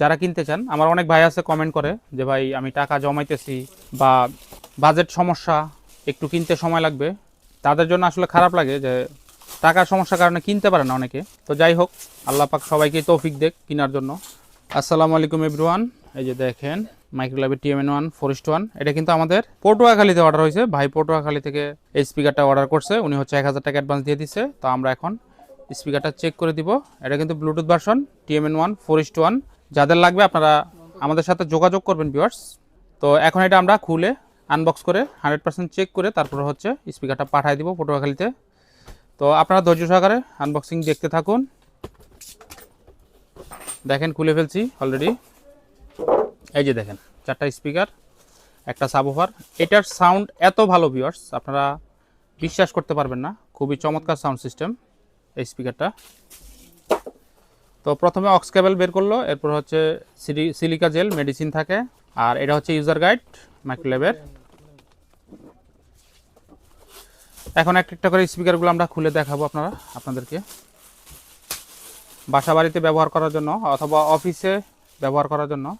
যারা কিনতে চান, আমার অনেক ভাই আছে কমেন্ট করে যে, ভাই, আমি টাকা জমাইতেছি বা বাজেট সমস্যা, একটু কিনতে সময় লাগবে। তাদের জন্য আসলে খারাপ লাগে যে, টাকার সমস্যার কারণে কিনতে পারে না অনেকে। তো যাই হোক, আল্লাহ পাক সবাইকে তৌফিক দেখ কেনার জন্য। আসসালামু আলাইকুম এভরিওয়ান এই যে দেখেন মাইক্রোলাভের টিএমএন ওয়ান ফোরেস্ট ওয়ান এটা কিন্তু আমাদের পটুয়াখালীতে অর্ডার হয়েছে। ভাই পটুয়াখালী থেকে এই স্পিকারটা অর্ডার করছে। উনি হচ্ছে এক হাজার টাকা অ্যাডভান্স দিয়ে দিচ্ছে তো আমরা এখন স্পিকারটা চেক করে দিব। এটা কিন্তু Bluetooth version টিএমএন one forest one যাদের লাগবে আপনারা আমাদের সাথে যোগাযোগ করবেন ভিওয়ার্স তো এখন এটা আমরা খুলে আনবক্স করে হান্ড্রেড পার্সেন্ট চেক করে তারপরে হচ্ছে স্পিকারটা পাঠিয়ে দিব পটুয়াখালীতে তো আপনারা ধৈর্য সহকারে আনবক্সিং দেখতে থাকুন। দেখেন, খুলে ফেলছি অলরেডি এই যে দেখেন, চারটা স্পিকার একটা সাবওফার এটার সাউন্ড এত ভালো ভিওয়ার্স আপনারা বিশ্বাস করতে পারবেন না। খুবই চমৎকার সাউন্ড সিস্টেম এই স্পিকারটা তো প্রথমে অক্স কেবল বের করল, এরপর হচ্ছে সিলি- সিলিকা জেল, মেডিসিন থাকে, আর এটা হচ্ছে ইউজার গাইড মাইক্রোলেভের এখন একটা একটা করে স্পিকারগুলো আমরা খুলে দেখাবো আপনারা, আপনাদেরকে। বাসা বাড়িতে ব্যবহার করার জন্য অথবা অফিসে ব্যবহার করার জন্য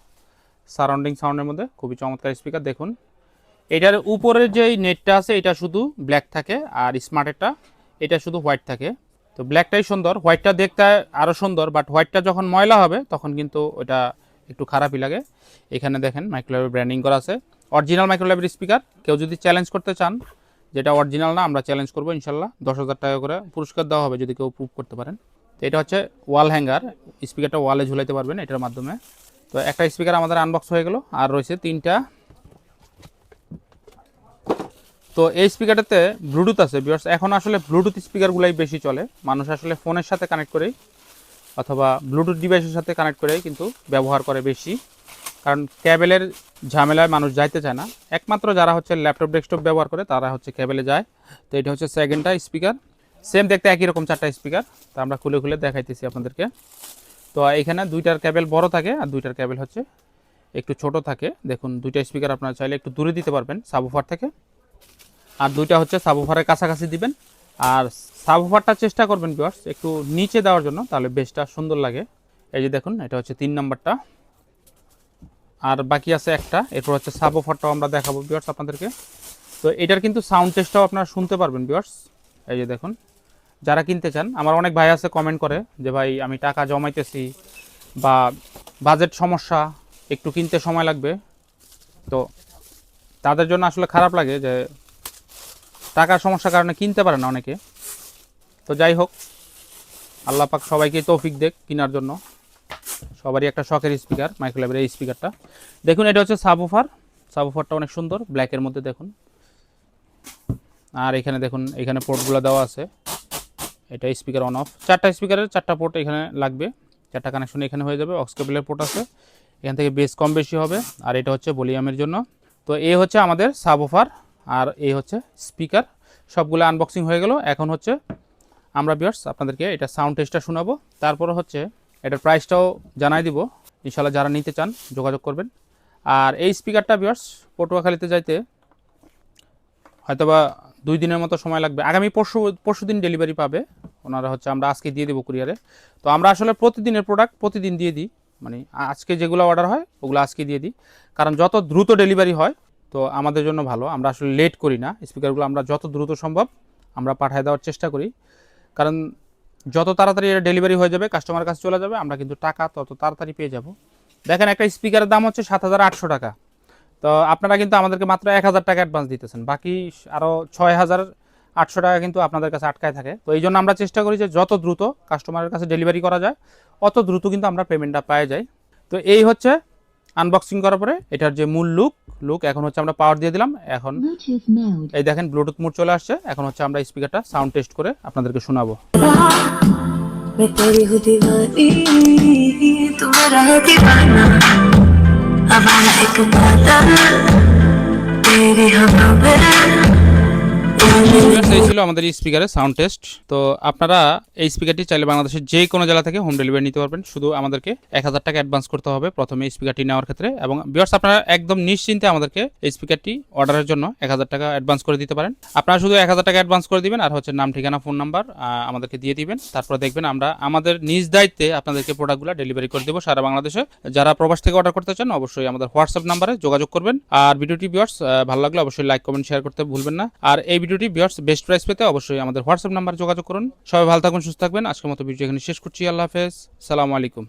সারাউন্ডিং সাউন্ডের মধ্যে খুবই চমৎকার স্পিকার, দেখুন। এটার উপরের যে নেটটা আছে, এটা শুধু ব্ল্যাক থাকে, আর স্মার্টেরটা, এটা শুধু হোয়াইট থাকে। তো ব্ল্যাকটাই সুন্দর হোয়াইটটা দেখতে আরও সুন্দর বাট হোয়াইটটা যখন ময়লা হবে, তখন কিন্তু ওটা একটু খারাপই লাগে। এখানে দেখেন মাইক্রোওয়েভ ব্র্যান্ডিং করা আছে। অরিজিনাল মাইক্রোওয়েভের স্পিকার কেউ যদি চ্যালেঞ্জ করতে চান, যেটা অরিজিনাল না, আমরা চ্যালেঞ্জ করব ইনশাল্লাহ। দশ হাজার টাকা করে পুরস্কার দেওয়া হবে যদি কেউ প্রুভ করতে পারেন। তো এটা হচ্ছে ওয়াল হ্যাঙ্গার স্পিকারটা ওয়ালে ঝুলাইতে পারবেন এটার মাধ্যমে। তো একটা স্পিকার আমাদের আনবক্স হয়ে গেল, আর রয়েছে তিনটা তো এই স্পিকারটাতে ব্লুটুথ আছে বিকজ এখন আসলে ব্লুটুথ স্পিকারগুলাই বেশি চলে। মানুষ আসলে ফোনের সাথে কানেক্ট করেই, অথবা ব্লুটুথ ডিভাইসের সাথে কানেক্ট করেই কিন্তু ব্যবহার করে বেশি। কারণ ক্যাবেলের ঝামেলায় মানুষ যাইতে চায় না। একমাত্র যারা হচ্ছে ল্যাপটপ ডেস্কটপ ব্যবহার করে, তারা হচ্ছে ক্যাবেলে যায়। তো এটা হচ্ছে সেকেন্ডটা স্পিকার সেম দেখতে একই রকম চারটা স্পিকার তো আমরা খুলে খুলে দেখাইতেছি আপনাদেরকে। তো এখানে দুইটার ক্যাবেল বড় থাকে, আর দুইটার ক্যাবেল হচ্ছে একটু ছোট থাকে। দেখুন, দুইটা স্পিকার আপনারা চাইলে একটু দূরে দিতে পারবেন সাবুফার থেকে। আর দুইটা হচ্ছে সাবুফারের কাছাকাছি দিবেন। আর সাবুফারটা চেষ্টা করবেন বিয়ার্স একটু নিচে দেওয়ার জন্য, তাহলে বেশটা সুন্দর লাগে। এই যে দেখুন, এটা হচ্ছে তিন নম্বরটা। আর বাকি আছে একটা, এরপর হচ্ছে সাবুফারটাও আমরা দেখাবো বিয়ার্স আপনাদেরকে। তো এটার কিন্তু সাউন্ড টেস্টটাও আপনারা শুনতে পারবেন বিয়ার্স এই যে দেখুন, যারা কিনতে চান, আমার অনেক ভাই আছে কমেন্ট করে যে, ভাই, আমি টাকা জমাইতেছি বা বাজেট সমস্যা, একটু কিনতে সময় লাগবে। তো তাদের জন্য আসলে খারাপ লাগে যে টাকার সমস্যার কারণে কিনতে পারে না অনেকে। তো যাই হোক, আল্লাহ পাক সবাইকে তৌফিক দেখ কেনার জন্য। সবারই একটা শখের স্পিকার মাইক্রোলেভের এই স্পিকারটা দেখুন, এটা হচ্ছে সাবুফার সাবুফারটা অনেক সুন্দর ব্ল্যাকের মধ্যে দেখুন। আর এখানে দেখুন, এখানে পোর্টগুলো দেওয়া আছে। এটা স্পিকার অন অফ চারটা স্পিকারের চারটা পোর্ট এখানে লাগবে। চারটা কানেকশন এখানে হয়ে যাবে অক্স কেবলের পোর্ট আছে। এখান থেকে বেস কম বেশি হবে। আর এটা হচ্ছে ভলিউমের জন্য। তো এ হচ্ছে আমাদের সাবওফার আর এই হচ্ছে স্পিকার সবগুলো আনবক্সিং হয়ে গেল। এখন হচ্ছে আমরা বিয়ার্স আপনাদেরকে এটা সাউন্ড টেস্টটা শোনাবো। তারপরে হচ্ছে এটার প্রাইসটাও জানাই দিব। ইনশাল্লাহ যারা নিতে চান যোগাযোগ করবেন। আর এই স্পিকারটা বিয়ার্স পটুয়াখালীতে যাইতে হয়তোবা দুই দিনের মতো সময় লাগবে। আগামী পরশু পরশু দিন ডেলিভারি পাবে। ওনারা হচ্ছে আমরা আজকে দিয়ে দেবো কুরিয়ারে তো আমরা আসলে প্রতিদিনের প্রোডাক্ট প্রতিদিন দিয়ে দিই। মানে আজকে যেগুলো অর্ডার হয়, ওগুলো আজকে দিয়ে দিই। কারণ যত দ্রুত ডেলিভারি হয় তো আমাদের জন্য ভালো। আমরা আসলে লেট করি না। স্পিকারগুলো আমরা যত দ্রুত সম্ভব আমরা পাঠিয়ে দেওয়ার চেষ্টা করি। কারণ যত তাড়াতাড়ি এটা ডেলিভারি হয়ে যাবে কাস্টমার কাছে চলে যাবে, আমরা কিন্তু টাকা তত তাড়াতাড়ি পেয়ে যাব। দেখেন একটা স্পিকারের দাম হচ্ছে সাত হাজার আটশো টাকা। তো আপনারা কিন্তু আমাদেরকে মাত্র এক হাজার টাকা অ্যাডভান্স দিতেছেন। বাকি আরও ছয় হাজার আটশো টাকা কিন্তু আপনাদের কাছে আটকায় থাকে। তো এই জন্য আমরা চেষ্টা করি যে যত দ্রুত কাস্টমারের কাছে ডেলিভারি করা যায়, অত দ্রুত কিন্তু আমরা পেমেন্টটা পাওয়া যাই তো এই হচ্ছে আনবক্সিং করার পরে এটার যে মূল লুক লুক এখন হচ্ছে আমরা পাওয়ার দিয়ে দিলাম এখন Bluetooth mode. এই দেখেন ব্লুটুথ মোড চলে আসছে এখন হচ্ছে আমরা স্পিকারটা সাউন্ড টেস্ট করে আপনাদেরকে শোনাবো मैं तेरी हूँ এই ছিল আমাদের স্পিকারের সাউন্ড টেস্ট তো আপনারা এই স্পিকারটি চাইলে বাংলাদেশের যে কোনো জেলা থেকে হোম ডেলিভারি নিতে পারবেন। শুধু আমাদেরকে এক হাজার টাকা অ্যাডভান্স করতে হবে প্রথমে এই স্পিকারটি নেওয়ার ক্ষেত্রে। এবং বিয়ার্স আপনারা একদম নিশ্চিন্তে আমাদেরকে এই স্পিকারটি অর্ডারের জন্য এক হাজার টাকা অ্যাডভান্স করে দিতে পারেন। আপনারা শুধু এক হাজার টাকা অ্যাডভান্স করে দিবেন আর হচ্ছে নাম, ঠিকানা ফোন নাম্বার আমাদেরকে দিয়ে দিবেন। তারপর দেখবেন আমরা আমাদের নিজ দায়িত্বে আপনাদেরকে প্রোডাক্টগুলো ডেলিভারি করে দেবো সারা বাংলাদেশে। যারা প্রবাস থেকে অর্ডার করতে চান অবশ্যই আমাদের হোয়াটসঅ্যাপ নাম্বারে যোগাযোগ করবেন। আর ভিডিওটি বিয়ার্স ভালো লাগলে অবশ্যই লাইক কমেন্ট শেয়ার করতে ভুলবেন না। আর এই ভিডিওটি বিয়ার্স বেস্ট প্রাইস পেতে অবশ্যই আমাদের হোয়াটসঅ্যাপ নাম্বার যোগাযোগ করুন। সবাই ভালো থাকুন, সুস্থ থাকবেন। আজকের মতো ভিডিও এখানে শেষ করছি। আল্লাহ হাফেজ। সালামু আলাইকুম।